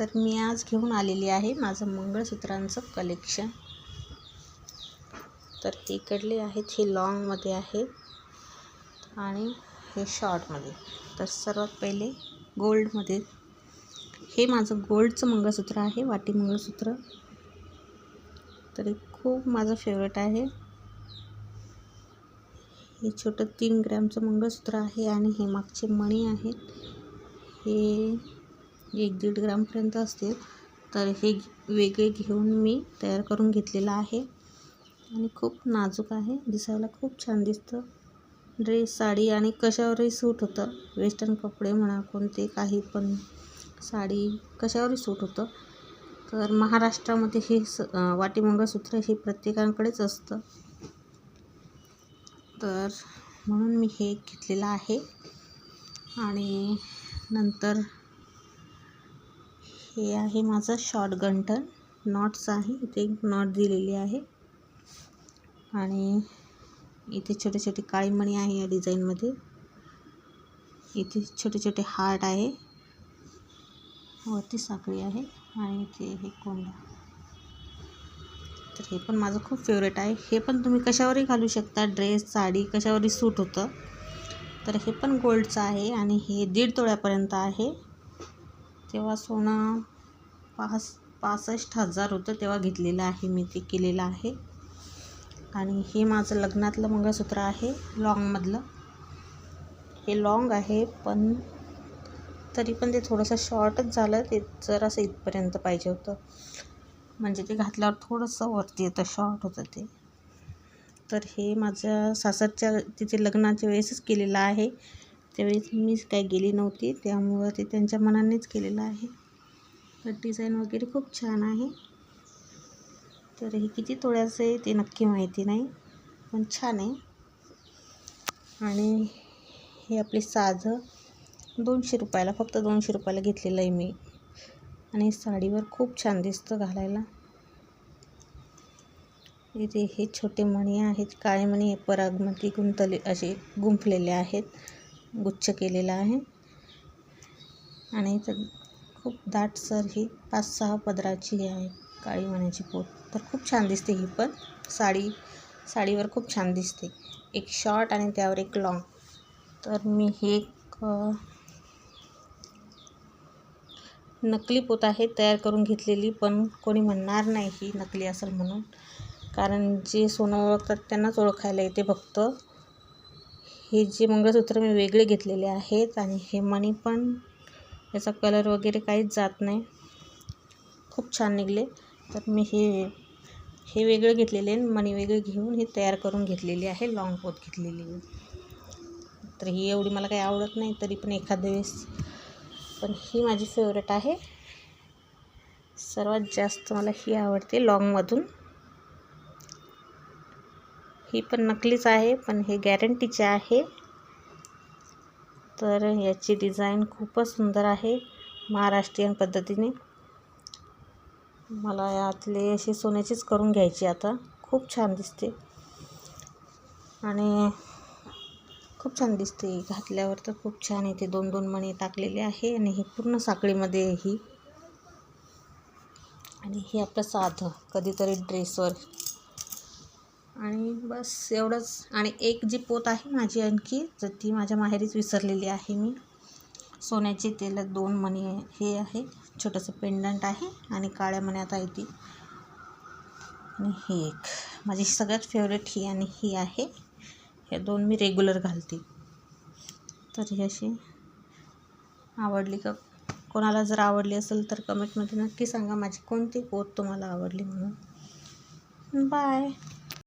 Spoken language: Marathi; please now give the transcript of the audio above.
तर मी आज घेऊन आलेली आहे माझं मंगळसूत्रांचं कलेक्शन. तर इकडले आहेत हे लॉंगमध्ये आहेत आणि हे शॉर्टमध्ये. तर सर्वात पहिले गोल्डमध्ये. हे माझं गोल्डचं मंगळसूत्र आहे वाटी मंगळसूत्र. तरी खूप माझं फेवरेट आहे. हे छोटं तीन ग्रॅमचं मंगळसूत्र आहे आणि हे मागचे मणी आहेत. हे एक दीड ग्रामपर्यंत असतील तर हे वेगळे घेऊन मी तयार करून घेतलेलं आहे. आणि खूप नाजूक आहे. दिसायला खूप छान दिसतं. ड्रेस साडी आणि कशावरही सूट होतं. वेस्टर्न कपडे म्हणा कोणते काही पण साडी कशावरही सूट होतं. तर महाराष्ट्रामध्ये हे स वाटी मंगळसूत्र हे प्रत्येकाकडेच असतं. तर म्हणून मी हे घेतलेलं आहे. आणि नंतर हे आहे माझं शॉर्ट गंठन नॉट्स आहे इथे एक नॉट दिलेली आहे. आणि इथे छोटे छोटे काळीमणी आहे या डिझाईनमध्ये इथे छोटे छोटे हार्ट आहे. वरती साखळी आहे आणि इथे हे कोंडा. तर हे पण माझं खूप फेवरेट आहे. हे पण तुम्ही कशावरही घालू शकता. ड्रेस साडी कशावरही सूट होतं. तर हे पण गोल्डचं आहे आणि हे दीड तोळ्यापर्यंत आहे. तेव्हा सोनं पास पासष्ट हजार होतं तेव्हा घेतलेलं आहे. मी ते केलेलं आहे. आणि हे माझं लग्नातलं मंगळसूत्र आहे लॉंगमधलं. हे लॉंग आहे पण तरी पण ते थोडंसं शॉर्टच झालं. ते जरासं इथपर्यंत पाहिजे होतं. म्हणजे ते घातल्यावर थोडंसं वरती येतं शॉर्ट होतं ते. तर हे माझ्या सासरच्या तिथे लग्नाच्या वेळेसच केलेलं आहे. त्यावेळेस मीच काही गेली नव्हती. त्यामुळं ते त्यांच्या मनानेच केलेलं आहे. तर डिझाईन वगैरे खूप छान आहे. तर हे किती तोळ्याचं आहे ते नक्की माहिती नाही पण छान आहे. आणि हे आपले साजं दोनशे रुपयाला फक्त दोनशे रुपयाला घेतलेलं आहे मी. आणि साडीवर खूप छान दिसतं घालायला. इथे हे छोटे मणी आहेत काळे मणी हे परागमध्ये गुंतले असे गुंफलेले आहेत. गुच्छ केलेला आहे. आणि इथं खूप दाटसर ही पाच सहा पदराची ही आहे. काळी मण्याची पोत. तर खूप छान दिसते ही पण. साडी साडीवर खूप छान दिसते. एक शॉर्ट आणि त्यावर एक लॉंग तर मी हे एक नकली पोत आहे तयार करून घेतलेली पण कोणी म्हणणार नाही ही नकली असेल म्हणून. कारण जे सोनं ओळखतात त्यांनाच ओळखायला येते फक्त. हे जे मंगळसूत्र मी वेगळे घेतलेले आहेत आणि हे मणी पण याचा कलर वगैरे काहीच जात नाही. खूप छान निघले. तर मी हे हे वेगळे घेतलेले मणी वेगळे घेऊन हे तयार करून घेतलेली आहे. लॉंग पोत घेतलेली तर ही एवढी मला काही आवडत नाही तरी पण एखाद्या वेळेस. पण ही माझी फेवरेट आहे. सर्वात जास्त मला ही आवडते लॉंगमधून ही पण नकलीच आहे पण हे गॅरंटीचे आहे. तर याची डिझाईन खूपच सुंदर आहे महाराष्ट्रीयन पद्धतीने. मला यातले अशी सोन्याचीच करून घ्यायची आता. खूप छान दिसते. आणि खूप छान दिसते घातल्यावर तर. खूप छान येते दोन दोन मणी टाकलेले आहे आणि हे पूर्ण साखळीमध्ये ही. आणि हे आपलं साधं कधीतरी ड्रेसवर आणि बस एवढंच. आणि एक जी पोत आहे माझी आणखी तर ती माझ्या माहेरीच विसरलेली आहे मी. सोन्याची त्याला दोन मणी हे आहे. छोटंसं पेंडंट आहे आणि काळ्या मण्यात आहे ती. आणि ही एक. माझी सगळ्यात फेवरेट ही आणि ही आहे. हे दोन मी रेग्युलर घालते. तर ही अशी आवडली का? कोणाला जर आवडली असेल तर कमेंटमध्ये नक्की सांगा. माझी कोणती पोत तुम्हाला आवडली म्हणून. बाय